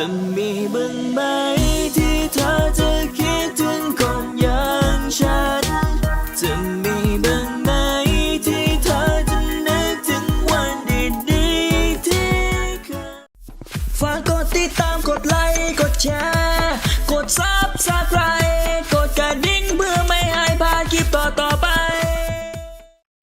จะมีบ้างไหมที่เธอจะคิดถึงคนอย่างฉัน จะมีบ้างไหมที่เธอจะนึกถึงวันดีๆที่เคยฝากกดติดตามกดไลค์กดแชร์ กดซับสไคร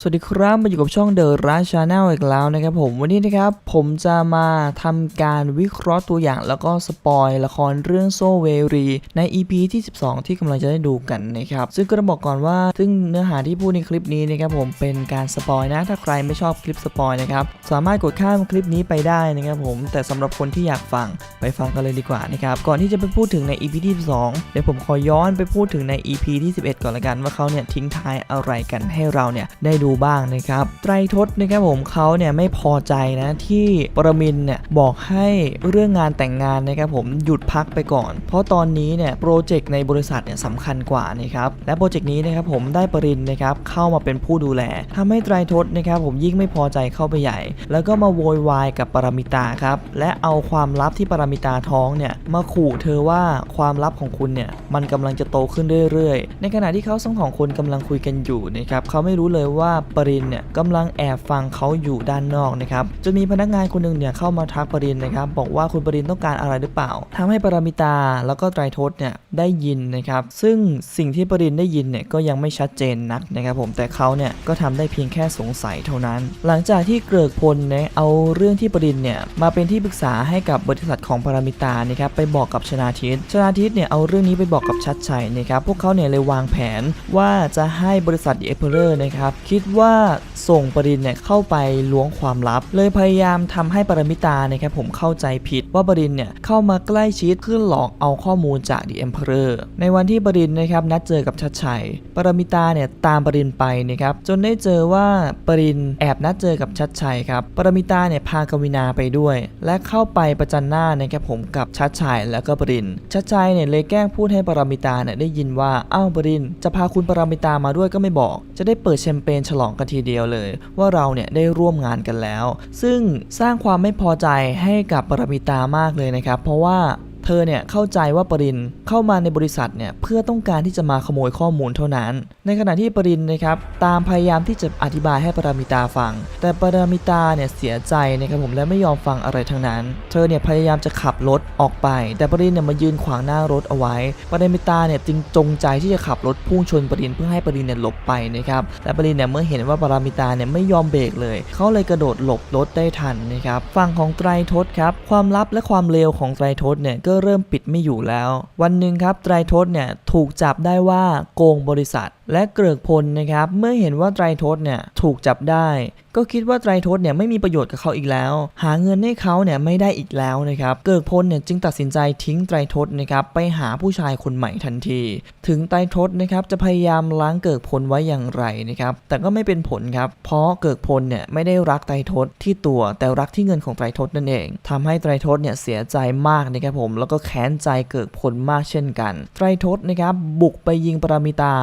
วัสดีครับมาอยู่กับช่อง The r u s h Channel อีกแล้วนะครับผมวันนี้นะครับ ผมจะมาทำการวิเคราะห์ตัวอย่างแล้วก็สปอยละครเรื่องโซเวรี ใน EP ที่ 12 ที่กำลังจะได้ดูกันนะครับ ซึ่งก็ต้องบอกก่อนว่า ซึ่งเนื้อหาที่พูดในคลิปนี้นะครับผมเป็นการสปอยนะ ถ้าใครไม่ชอบคลิปสปอยนะครับ สามารถกดข้ามคลิปนี้ไปได้นะครับผมแต่สำหรับคนที่อยากฟังไปฟังกันเลยดีกว่านะครับก่อนที่จะไปพูดถึงใน EP ที่12เดี๋ยวผมขอย้อนไปพูดถึงใน EP ที่11 ก่อนละกันว่าเขาเนี่ยทิ้งท้ายอะไรกันให้เราเนี่ยได้ดูบ้างนะครับ ไตรทศนะครับผมเขาเนี่ยไม่พอใจนะที่ปรมินเนี่ยบอกให้เรื่องงานแต่งงานนะครับผมหยุดพักไปก่อน เพราะตอนนี้เนี่ยโปรเจกต์ในบริษัทเนี่ยสำคัญกว่านะครับและโปรเจกต์นี้นะครับผมได้ปรินนะครับเข้ามาเป็นผู้ดูแลทำให้ไตรทศนะครับผมยิ่งไม่พอใจเข้าไปใหญ่ แล้วก็มาโวยวายกับปรมิตาครับและเอาความลับที่ปรมิตาท้องเนี่ยมาขู่เธอว่าความลับของคุณเนี่ยมันกำลังจะโตขึ้นเรื่อยๆ ในขณะที่เขาสองของคนกำลังคุยกันอยู่นะครับเขาไม่รู้เลยว่าปรินเนี่ยกำลังแอบฟังเขาอยู่ด้านนอกนะครับจนมีพนักงานคนหนึ่งเนี่ยเข้ามาทักปรินนะครับบอกว่าคุณปรินต้องการอะไรหรือเปล่าทำให้ปรามิตาแล้วก็ไตรทศเนี่ยได้ยินนะครับซึ่งสิ่งที่ปรินได้ยินเนี่ยก็ยังไม่ชัดเจนนักนะครับผมแต่เขาเนี่ยก็ทำได้เพียงแค่สงสัยเท่านั้น หลังจากที่เกริกพลเนี่ยเอาเรื่องที่ปรินเนี่ยมาเป็นที่ปรึกษาให้กับบริษัทของปรามิตานะครับไปบอกกับชนาทิตชนาทิตเนี่ยเอาเรื่องนี้ไปบอกกับชัดชัยนะครับพวกเขาเนี่ยเลยวางแผนว่าจะให้บริษัทเอเ p อร์นะครับคิดว่าส่งปรินเนี่ยเข้าไปล้วงความลับ เลยพยายามทำให้ปรมิตานะครับผมเข้าใจผิดว่าปรินเนี่ยเข้ามาใกล้ชิดเพื่อหลอกเอาข้อมูลจาก The Emperor ในวันที่ปรินนะครับนัดเจอกับชัดชัย ปรมิตาเนี่ยตามปรินไปนะครับจนได้เจอว่าปรินแอบนัดเจอกับชัดชัยครับปรมิตาเนี่ยพากวินาไปด้วย และเข้าไปประจันหน้านะครับผมกับชัดชัยแล้วก็ปรินชัดชัยเนี่ยเลยแกล้งพูดให้ปรมิตาเนี่ยได้ยินว่าอ้าวปรินจะพาคุณปรมิตามาด้วยก็ไม่บอก จะได้เปิดแชมเปญฉลองกันทีเดียวเลย ว่าเราเนี่ยได้ร่วมงานกันแล้ว ซึ่งสร้างความไม่พอใจให้กับปรมิตามากเลยนะครับ เพราะว่า เธอเนี่ยเข้าใจว่าปรินเข้ามาในบริษัทเนี่ยเพื่อต้องการที่จะมาขโมยข้อมูลเท่านั้น ในขณะที่ปรินนะครับตามพยายามที่จะอธิบายให้ปรามิตาฟัง แต่ปรามิตาเนี่ยเสียใจนะครับผมและไม่ยอมฟังอะไรทั้งนั้น เธอเนี่ยพยายามจะขับรถออกไป แต่ปรินเนี่ยมายืนขวางหน้ารถเอาไว้ ปรามิตาเนี่ยจึงจงใจที่จะขับรถพุ่งชนปรินเพื่อให้ปรินเนี่ยหลบไปนะครับแต่ปรินเนี่ยเมื่อเห็นว่าปรามิตาเนี่ยไม่ยอมเบรกเลย เขาเลยกระโดดหลบรถได้ทันนะครับฝั่งของไตรทศครับความลับและความเลวของไตรทศเนี่ยก็เริ่มปิดไม่อยู่แล้ว วันหนึ่งครับไตรทศเนี่ยถูกจับได้ว่าโกงบริษัท และเกริกพลนะครับเมื่อเห็นว่าไตรทศเนี่ยถูกจับได้ ก็คิดว่าไตรทศเนี่ยไม่มีประโยชน์กับเขาอีกแล้ว หาเงินให้เขาเนี่ยไม่ได้อีกแล้วนะครับเกริกพลเนี่ยจึงตัดสินใจทิ้งไตรทศนะครับไปหาผู้ชายคนใหม่ทันที ถึงไตรทศนะครับจะพยายามล้างเกิกพลไว้อย่างไรนะครับแต่ก็ไม่เป็นผลครับเพราะเกิกพลเนี่ยไม่ได้รักไตรทศที่ตัวแต่รักที่เงินของไตรทศนั่นเองทำให้ไตรทศเนี่ยเสียใจมากนะครับผมแล้วก็แค้นใจเกิกพลมากเช่นกัน ไตรทศนะครับบุกไปยิงปรามิตา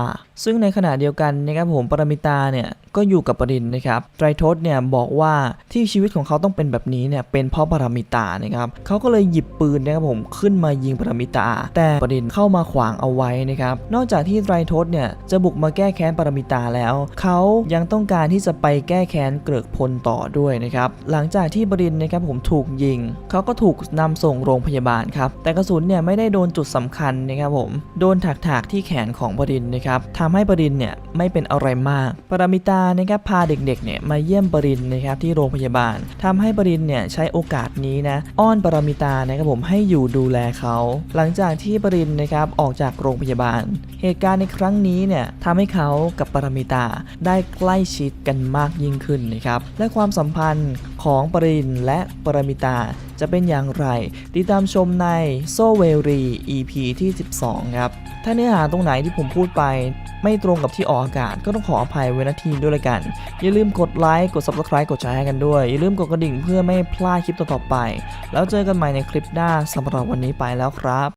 ซึ่งในขณะเดียวกันนะครับผมปรมิตาเนี่ยก็อยู่กับปรินนะครับไตรทศเนี่ยบอกว่าที่ชีวิตของเขาต้องเป็นแบบนี้เนี่ยเป็นเพราะปรมิตานะครับเขาก็เลยหยิบปืนนะครับผมขึ้นมายิงปรมิตา แต่ปรินเข้ามาขวางเอาไว้นะครับนอกจากที่ไตรทศเนี่ยจะบุกมาแก้แค้นปรมิตาแล้ว เขายังต้องการที่จะไปแก้แค้นเกริกพลต่อด้วยนะครับหลังจากที่ปรินนะครับผมถูกยิง เขาก็ถูกนำส่งโรงพยาบาลครับแต่กระสุนเนี่ยไม่ได้โดนจุดสำคัญนะครับผมโดนถากๆที่แขนของปรินนะครับทำให้ปรินเนี่ยไม่เป็นอะไรมาก ปรมิตานะครับพาเด็กๆเนี่ยมาเยี่ยมปรินนะครับที่โรงพยาบาลทำให้ปรินเนี่ยใช้โอกาสนี้นะอ้อนปรมิตานะครับผมให้อยู่ดูแลเขา หลังจากที่ปรินนะครับออกจากโรงพยาบาล เหตุการณ์ในครั้งนี้เนี่ยทำให้เขากับปรมิตาได้ใกล้ชิดกันมากยิ่งขึ้นนะครับและความสัมพันธ์ของปรินและปรมิตา จะเป็นอย่างไร ติดตามชมในโซเวรี EP ที่ 12 ครับ ถ้าเนื้อหาตรงไหนที่ผมพูดไป ไม่ตรงกับที่ออกอากาศก็ต้องขออภัยเวนาทีด้วยละกัน อย่าลืมกดไลค์กด Subscribe กดแชร์ให้กันด้วย อย่าลืมกดกระดิ่งเพื่อไม่พลาดคลิปต่อๆไป แล้วเจอกันใหม่ในคลิปหน้าสำหรับวันนี้ไปแล้วครับ